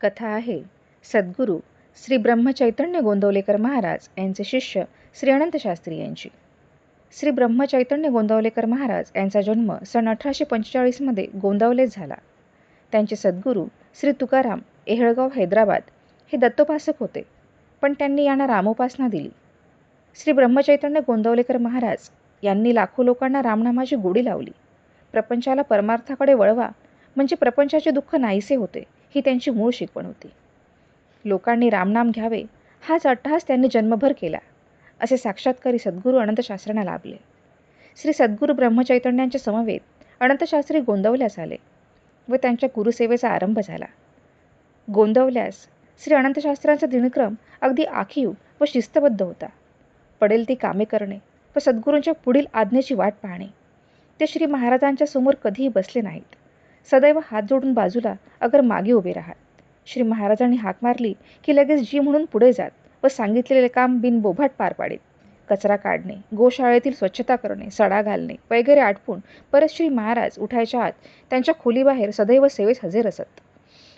कथा आहे. सद्गुरू श्री ब्रह्मचैतन्य गोंदवलेकर महाराज यांचे शिष्य श्री अनंत शास्त्री यांची. श्री ब्रह्मचैतन्य गोंदवलेकर महाराज यांचा जन्म सन अठराशे पंचेचाळीसमध्ये गोंदवलेत झाला. त्यांचे सद्गुरू श्री तुकाराम एहळगाव हैदराबाद हे दत्तोपासक होते पण त्यांनी यांना रामोपासना दिली. श्री ब्रह्मचैतन्य गोंदवलेकर महाराज यांनी लाखो लोकांना रामनामाची गोडी लावली. प्रपंचाला परमार्थाकडे वळवा म्हणजे प्रपंचाचे दुःख नाहीसे होते. ही त्यांची मूळ शिकवण होती. लोकांनी रामनाम घ्यावे हाच अट्टहास त्यांनी जन्मभर केला असे साक्षात्कारी सद्गुरू अनंतशास्त्र्यांना लाभले. श्री सद्गुरू ब्रह्मचैतन्यांच्या समवेत अनंतशास्त्री गोंदवल्यास आले व त्यांच्या गुरुसेवेचा आरंभ झाला. गोंदवल्यास श्री अनंतशास्त्रांचा दिनक्रम अगदी आखीव व शिस्तबद्ध होता. पडेल ती कामे करणे व सद्गुरूंच्या पुढील आज्ञेची वाट पाहणे ते श्री महाराजांच्या समोर कधीही बसले नाहीत. सदैव हात जोडून बाजूला अगर मागे उभे राहत श्री महाराजांनी हाक मारली की लगेच जी म्हणून पुढे जात व सांगितलेले काम बिनबोभाट पार पाडीत. कचरा काढणे गोशाळेतील स्वच्छता करणे सडा घालणे वगैरे आटपून परत श्री महाराज उठायच्या आत त्यांच्या खोलीबाहेर सदैव सेवेस हजेर असत.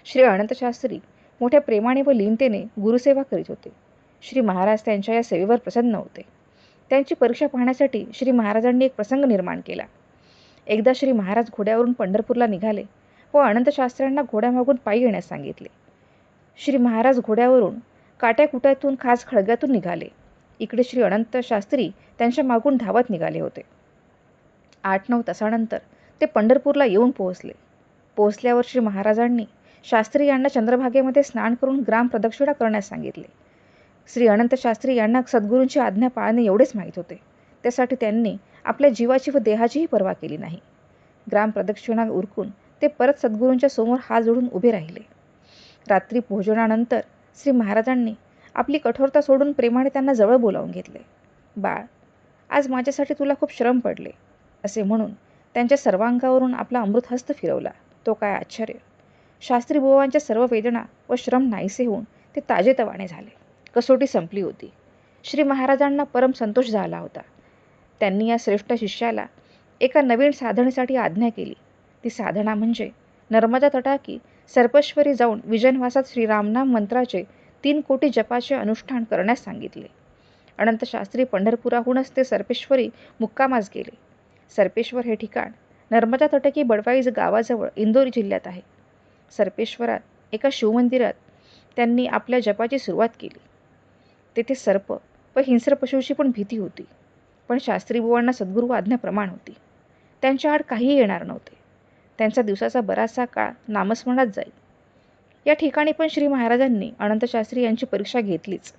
श्री अनंतशास्त्री मोठ्या प्रेमाने व लीनतेने गुरुसेवा करीत होते. श्री महाराज त्यांच्या या सेवेवर प्रसन्न होते. त्यांची परीक्षा पाहण्यासाठी श्री महाराजांनी एक प्रसंग निर्माण केला. एकदा श्री महाराज घोड्यावरून पंढरपूरला निघाले व अनंतशास्त्र्यांना घोड्यामागून पायी येण्यास सांगितले. श्री महाराज घोड्यावरून काट्याकुट्यातून खास खळग्यातून निघाले. इकडे श्री अनंत शास्त्री त्यांच्या मागून धावत निघाले होते. आठ नऊ तासानंतर ते पंढरपूरला येऊन पोहोचले. पोहोचल्यावर श्री महाराजांनी शास्त्री यांना चंद्रभागेमध्ये स्नान करून ग्राम प्रदक्षिणा करण्यास सांगितले. श्री अनंत शास्त्री यांना सद्गुरूंची आज्ञा पाळणे एवढेच माहीत होते. त्यासाठी त्यांनी आपल्या जीवाची व देहाचीही पर्वा केली नाही. ग्राम प्रदक्षिणा उरकून ते परत सद्गुरूंच्या समोर हात जोडून उभे राहिले. रात्री भोजनानंतर श्री महाराजांनी आपली कठोरता सोडून प्रेमाने त्यांना जवळ बोलावून घेतले. बाळ आज माझ्यासाठी तुला खूप श्रम पडले असे म्हणून त्यांच्या सर्वांगावरून आपला अमृतहस्त फिरवला. तो काय आश्चर्य! शास्त्री बुवांच्या सर्व वेदना व श्रम नाहीसे होऊन ते ताजेतवाने झाले. कसोटी संपली होती. श्री महाराजांना परम संतोष झाला होता. त्यांनी या श्रेष्ठ शिष्याला एका नवीन साधनेसाठी आज्ञा केली. ती साधना म्हणजे नर्मदा तटाकी सर्पेश्वरी जाऊन विजनवासात श्रीरामनाम मंत्राचे तीन कोटी जपाचे अनुष्ठान करण्यास सांगितले. अनंतशास्त्री पंढरपुराहूनच ते सर्पेश्वरी मुक्कामास गेले. सर्पेश्वर हे ठिकाण नर्मदा तटकी बडवाईज गावाजवळ इंदोर जिल्ह्यात आहे. सर्पेश्वरात एका शिवमंदिरात त्यांनी आपल्या जपाची सुरुवात केली. तेथे सर्प व हिंस्र पशूची पण भीती होती. पण शास्त्रीबुवांना सद्गुरू आज्ञा प्रमाण होती. त्यांच्या आड काहीही येणार नव्हते. त्यांचा दिवसाचा बराचसा काळ नामस्मरणात जाईल या ठिकाणी पण श्री महाराजांनी अनंतशास्त्री यांची परीक्षा घेतलीच.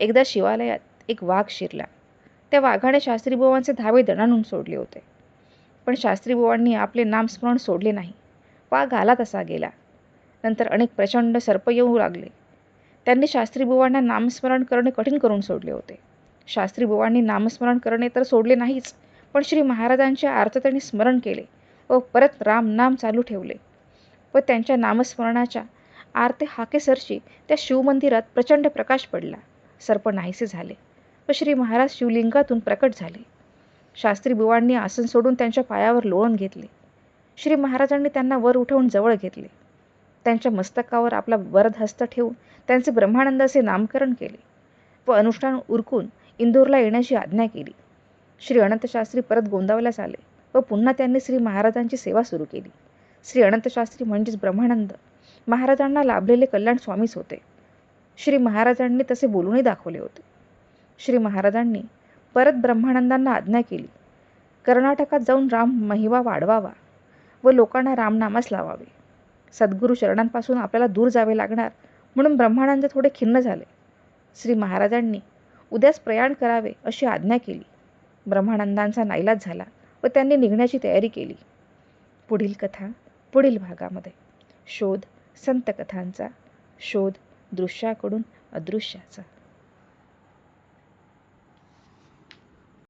एकदा शिवालयात एक वाघ शिरला. त्या वाघाने शास्त्रीबुवांचे धावे दणाणून सोडले होते. पण शास्त्रीबुवांनी आपले नामस्मरण सोडले नाही. वाघ आला तसा गेला. नंतर अनेक प्रचंड सर्प येऊ लागले. त्यांनी शास्त्रीबुवांना नामस्मरण करणे कठीण करून सोडले होते. शास्त्री बुवांनी नामस्मरण करणे तर सोडले नाहीच पण श्री महाराजांच्या आर्ततेने स्मरण केले व परत राम नाम चालू ठेवले व त्यांच्या नामस्मरणाच्या आरते हाकेसरशी त्या शिवमंदिरात प्रचंड प्रकाश पडला. सर्प नाहीसे झाले व श्री महाराज शिवलिंगातून प्रकट झाले. शास्त्री बुवांनी आसन सोडून त्यांच्या पायावर लोळून घेतले. श्री महाराजांनी त्यांना वर उठवून जवळ घेतले. त्यांच्या मस्तकावर आपला वरदहस्त ठेवून त्यांचे ब्रह्मानंद असे नामकरण केले व अनुष्ठान उरकून इंदोरला येण्याची आज्ञा केली. श्री अनंतशास्त्री परत गोंदावल्यास आले व पुन्हा त्यांनी श्री महाराजांची सेवा सुरू केली. श्री अनंतशास्त्री म्हणजेच ब्रह्मानंद. महाराजांना लाभलेले कल्याण स्वामीच होते. श्री महाराजांनी तसे बोलूनही दाखवले होते. श्री महाराजांनी परत ब्रह्मानंदांना आज्ञा केली. कर्नाटकात जाऊन राम महिमा वाढवावा व लोकांना रामनामास लावावे. सद्गुरू चरणांपासून आपल्याला दूर जावे लागणार म्हणून ब्रह्मानंद थोडे खिन्न झाले. श्री महाराजांनी उद्याच प्रयाण करावे अशी आज्ञा केली. ब्रह्मानंदांचा नाईलाज झाला व त्यांनी निघण्याची तयारी केली. पुढील कथा पुढील भागामध्ये. शोध संतकथांचा शोध दृश्याकडून अदृश्याचा.